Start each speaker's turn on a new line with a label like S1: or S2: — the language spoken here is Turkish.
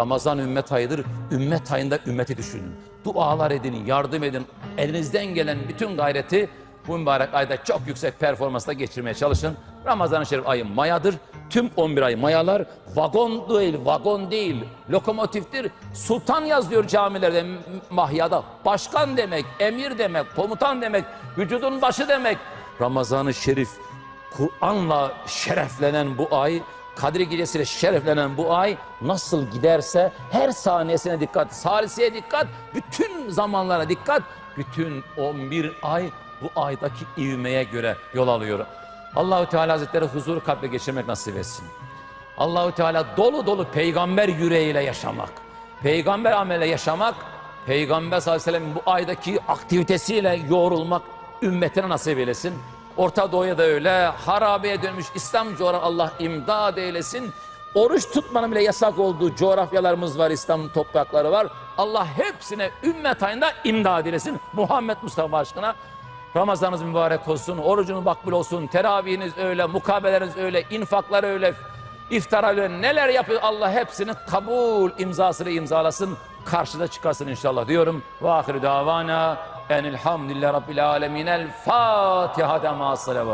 S1: Ramazan ümmet ayıdır. Ümmet ayında ümmeti düşünün. Dualar edin, yardım edin. Elinizden gelen bütün gayreti bu mübarek ayda çok yüksek performansla geçirmeye çalışın. Ramazan-ı Şerif ayı mayadır. Tüm 11 ay mayalar. Vagon değil, vagon değil. Lokomotiftir. Sultan yazıyor camilerde, mahyada. Başkan demek, emir demek, komutan demek, vücudun başı demek. Ramazan-ı Şerif Kur'an'la şereflenen bu ay, Kadir Gecesi'yle şereflenen bu ay nasıl giderse her saniyesine dikkat, saliseye dikkat, bütün zamanlara dikkat, bütün 11 ay bu aydaki ivmeye göre yol alıyor. Allahu Teala Hazretleri huzur kalple geçirmek nasip etsin. Allahu Teala dolu dolu peygamber yüreğiyle yaşamak, peygamber ameliyle yaşamak, peygamber sallallahu aleyhi ve sellem'in bu aydaki aktivitesiyle yoğrulmak ümmetine nasip eylesin. Orta Doğu'ya da öyle harabeye dönmüş İslam coğrafya Allah imdad eylesin. Oruç tutmanın bile yasak olduğu coğrafyalarımız var, İslam toprakları var. Allah hepsine ümmet ayında imdad eylesin. Muhammed Mustafa aşkına Ramazanınız mübarek olsun, orucunuz makbul olsun, teravihiniz öyle, mukabeleriniz öyle, infaklar öyle, iftara öyle, neler yapıyor Allah hepsini kabul imzasını imzalasın, karşıda çıkarsın inşallah diyorum. Ve davana الحمد لله رب العالمين. الفاتحة مع الصلوات